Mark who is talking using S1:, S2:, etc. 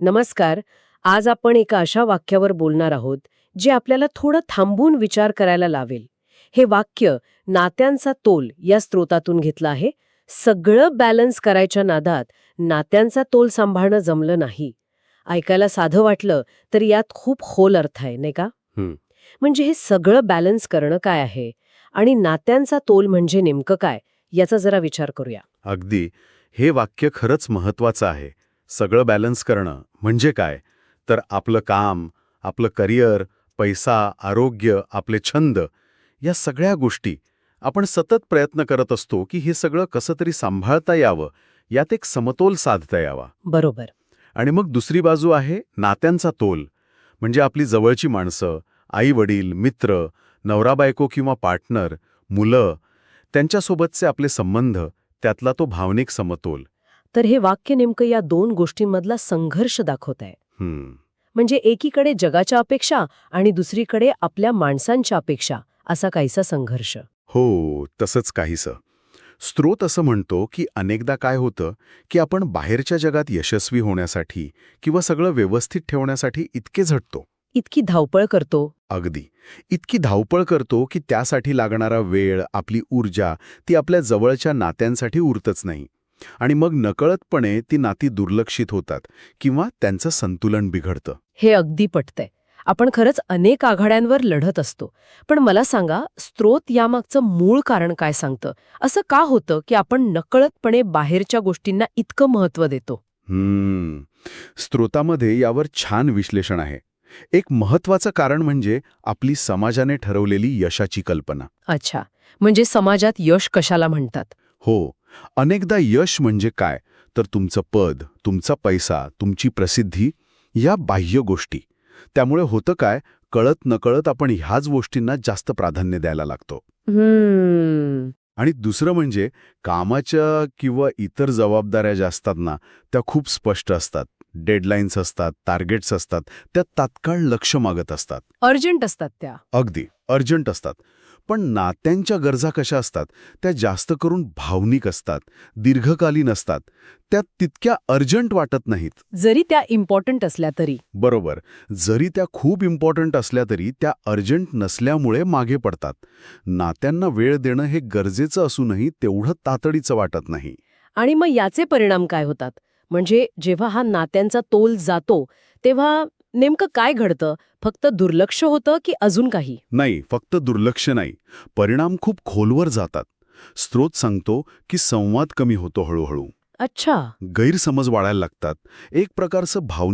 S1: नमस्कार. आज आपण एका अशा वाक्यावर बोलणार आहोत जे आपल्याला थोडं थांबून विचार करायला लावेल. हे वाक्य नात्यांचा तोल या स्रोतातून घेतलं आहे. सगळं बॅलन्स करायच्या नादात नात्यांचा तोल सांभाळणं जमलं नाही. ऐकायला साधं वाटलं तर यात खूप खोल अर्थ आहे नाही का. म्हणजे हे सगळं बॅलन्स करणं काय आहे आणि नात्यांचा तोल म्हणजे नेमकं काय याचा जरा विचार करूया.
S2: अगदी. हे वाक्य खरंच महत्वाचं आहे. सगळं बॅलन्स करणं म्हणजे काय? तर आपलं काम आपलं करिअर पैसा आरोग्य आपले छंद या सगळ्या गोष्टी आपण सतत प्रयत्न करत असतो की हे सगळं कसं तरी सांभाळता यावं यात एक समतोल साधता यावा.
S1: बरोबर.
S2: आणि मग दुसरी बाजू आहे नात्यांचा तोल. म्हणजे आपली जवळची माणसं आई वडील मित्र नवरा बायको किंवा पार्टनर मुलं त्यांच्यासोबतचे आपले संबंध त्यातला तो भावनिक समतोल.
S1: तर हे वाक्य नेमकं या दोन गोष्टींमधला संघर्ष दाखवत आहे म्हणजे एकीकडे जगाच्या अपेक्षा आणि दुसरीकडे आपल्या माणसांच्या अपेक्षा असा काहीसा संघर्ष.
S2: हो तसंच काहीसं. स्रोत असं म्हणतो की अनेकदा काय होतं की आपण बाहेरच्या जगात यशस्वी होण्यासाठी किंवा सगळं व्यवस्थित ठेवण्यासाठी इतके झटतो.
S1: इतकी धावपळ करतो.
S2: अगदी. इतकी धावपळ करतो की त्यासाठी लागणारा वेळ आपली ऊर्जा ती आपल्या जवळच्या नात्यांसाठी उरतच नाही. आणि मग नकळतपणे ती नाती दुर्लक्षित होतात किंवा त्यांचं संतुलन बिघडतं.
S1: हे अगदी पटतंय. आपण खरंच अनेक आघाड्यांवर लढत असतो. पण मला सांगा स्त्रोत यामागचं मूळ कारण काय सांगतं? असं का होतं की आपण नकळतपणे बाहेरच्या गोष्टींना इतकं महत्त्व देतो?
S2: हम्म. स्त्रोतामध्ये यावर छान विश्लेषण आहे. एक महत्वाचं कारण म्हणजे आपली समाजाने ठरवलेली यशाची कल्पना.
S1: अच्छा. म्हणजे समाजात यश कशाला म्हणतात?
S2: हो. अनेकदा यश म्हणजे काय? तर तुमचं पद तुमचा पैसा तुमची प्रसिद्धी या बाह्य गोष्टी. त्यामुळे होतं काय? कळत नकळत आपण ह्याच गोष्टींना जास्त प्राधान्य द्यायला लागतो. आणि दुसरं म्हणजे कामाच्या किंवा इतर जबाबदाऱ्या ज्या असतात ना त्या खूप स्पष्ट असतात. डेडलाईन्स असतात टार्गेट्स असतात त्या तात्काळ लक्ष मागत असतात.
S1: अर्जंट असतात त्या.
S2: अगदी अर्जंट असतात. पण नात्यांच्या गरजा कशा असतात? त्या जास्त करून भावनिक असतात दीर्घकालीन असतात. त्या तितक्या अर्जंट वाटत नाहीत.
S1: जरी त्या इम्पॉर्टंट असल्या तरी.
S2: बरोबर. जरी त्या खूप इम्पॉर्टंट असल्या तरी त्या अर्जंट नसल्यामुळे मागे पडतात. नात्यांना वेळ देणं हे गरजेचं असूनही तेवढं तातडीचं वाटत नाही.
S1: आणि मग याचे परिणाम काय होतात? म्हणजे जेव्हा हा नात्यांचा तोल जातो तेव्हा नेमकं काय घडतं? फक्त दुर्लक्ष होतं की अजून काही?
S2: नाही फक्त दुर्लक्ष नाही. परिणाम खूप खोलवर जातात. स्रोत सांगतो की संवाद कमी होतो हळूहळू.
S1: अच्छा.
S2: गैरसमज वाढायला लागतात. एक प्रकारचं भावनिक